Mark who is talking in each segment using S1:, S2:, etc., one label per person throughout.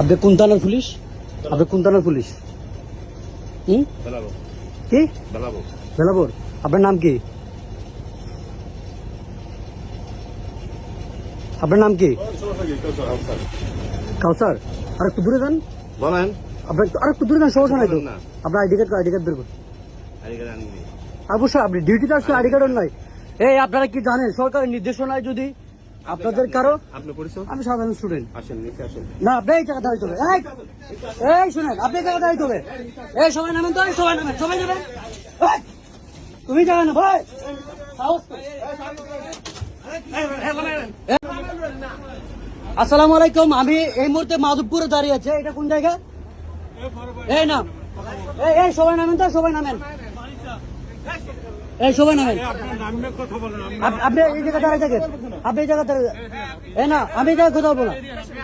S1: আপনি কোন থানার পুলিশ? আপনি কোন থানার পুলিশ? হুম? কি? বেলাপুর আপনার নাম কি? আপনার নাম কি? কাউসার। আর একটু দূরে যান।
S2: বলেন।
S1: আপনার আর একটু দূরে যান সমস্যা নাই তো। আপনার আইডি কার্ড আইডি কার্ড বের করুন। অবশ্যই আপনি ডিউটিতে আসলে আইডি কার্ড নাই এই আপনারা কি জানেন সরকারের নির্দেশনায় যদি আপনাদের কারও?
S2: আপনি পরিচয়?
S1: আমি সাধারণ স্টুডেন্ট
S2: আসেন নিচে আসেন।
S1: না আপনি এই দাঁড়াইতে হবে এই এই শুনেন আপনি জায়গা দাঁড়াইতে হবে এই সবাই নামেন তো সবাই নামেন সবাই নামেন। তুমি জায়গা না ভাই। আসসালামু আলাইকুম আমি এই মুহূর্তে মাধবপুরে দাঁড়িয়ে আছে। এটা কোন জায়গা? এই না এই এই সবাই নামেন তো সবাই নামেন। এই সবাই নামেন আপ- আপনি এই জায়গায় দাঁড়ায় থাকেন। আপনি এই জায়গায় দাঁড়ায় এই না আমি এই জায়গায় কথা বলব না।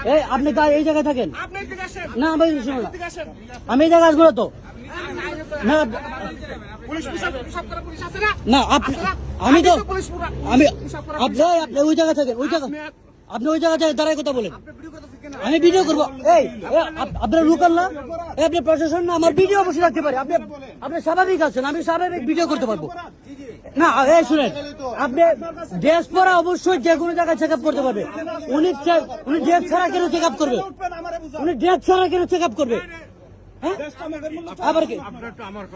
S1: এই আপনি এই জায়গায় থাকেন। না আমি না। আমি এই জায়গায় আসব না তো। না না? আপনি আমি তো আমি আপনি আপনি ওই জায়গায় থাকেন ওই জায়গা আপনি ওই জায়গা থেকে দাঁড়ায় কথা বলেন। আমি ভিডিও করব। এই আপনার লোকাল না। আপনি প্রশাসন না, আমার ভিডিও অবশ্যই রাখতে পারি। আপনি আপনি স্বাভাবিক আছেন, আমি স্বাভাবিক ভিডিও করতে পারব। না, এই শুনেন, আপনি ড্রেস পরা অবশ্যই যে কোনো জায়গায় চেক আপ করতে পারবে। উনি উনি ড্রেস ছাড়া কেন চেক আপ করবে? উনি ড্রেস ছাড়া কেন চেক আপ করবে? হ্যাঁ?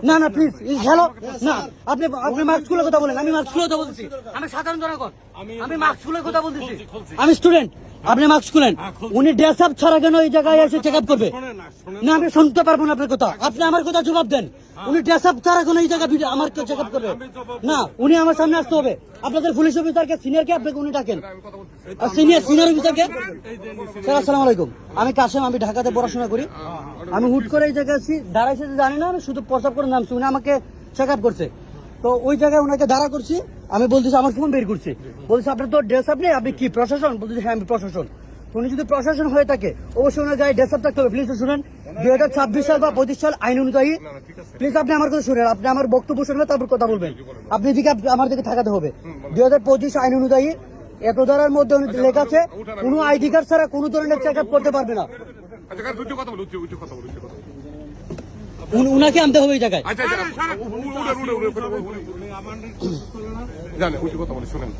S1: না না প্লিজ হ্যালো না, আপনি আপনি মাস্ক খুলে কথা বলেন, আমি মাস্ক খুলে কথা বলতেছি। আমি সাধারণ জনগণ। আমি মাস্ক খুলে কথা বলতেছি। আমি স্টুডেন্ট আপনি মাস্ক খুলেন। উনি ড্রেস আপ ছাড়া কেন এই জায়গায় এসে চেক আপ করবে? না আমি শুনতে পারব না আপনার কথা। আপনি আমার কথা জবাব দেন। উনি ড্রেস আপ ছাড়া কেন এই জায়গায় আমার চেক আপ করবে? না উনি আমার সামনে আসতে হবে। আপনাদের পুলিশ অফিসারকে সিনিয়রকে আপনাকে উনি ডাকেন। আর সিনিয়র সিনিয়র অফিসারকে স্যার আসসালামু আলাইকুম। আমি কাশেম আমি ঢাকাতে পড়াশোনা করি। আমি হুট করে এই জায়গায় আছি দাঁড়াইছে জানি না আমি শুধু প্রস্তাব করে নামছি। উনি আমাকে চেক আপ করছে। তো ওই জায়গায় ওনাকে দাঁড়া করছি। আমি বলতেছি আমার ফোন বের করছি। বলছি আপনার তো ড্রেস আপ নেই আপনি কি প্রশাসন? বলতেছি হ্যাঁ আমি প্রশাসন। উনি যদি প্রশাসন হয়ে থাকে অবশ্যই ওনার গায়ে ড্রেস আপ থাকতে হবে। প্লিজ শুনেন দুই হাজার ছাব্বিশ সাল বা পঁচিশ সাল আইন অনুযায়ী প্লিজ আপনি আমার কথা শুনেন আপনি আমার বক্তব্য শুনবেন তারপর কথা বলবেন। আপনি এদিকে আপ- আমার দিকে থাকাতে হবে। দুই হাজার পঁচিশ আইন অনুযায়ী এত দ্বারার মধ্যে উনি লেখা আছে কোনো আইডি কার্ড ছাড়া কোনো ধরনের চেক আপ করতে পারবে না। উনাকে আনতে হবে এই জায়গায়।
S3: আচ্ছা আচ্ছা। উড়ে উড়ে উড়ে উড়ে উড়ে জানে কথা বলে শুনেন।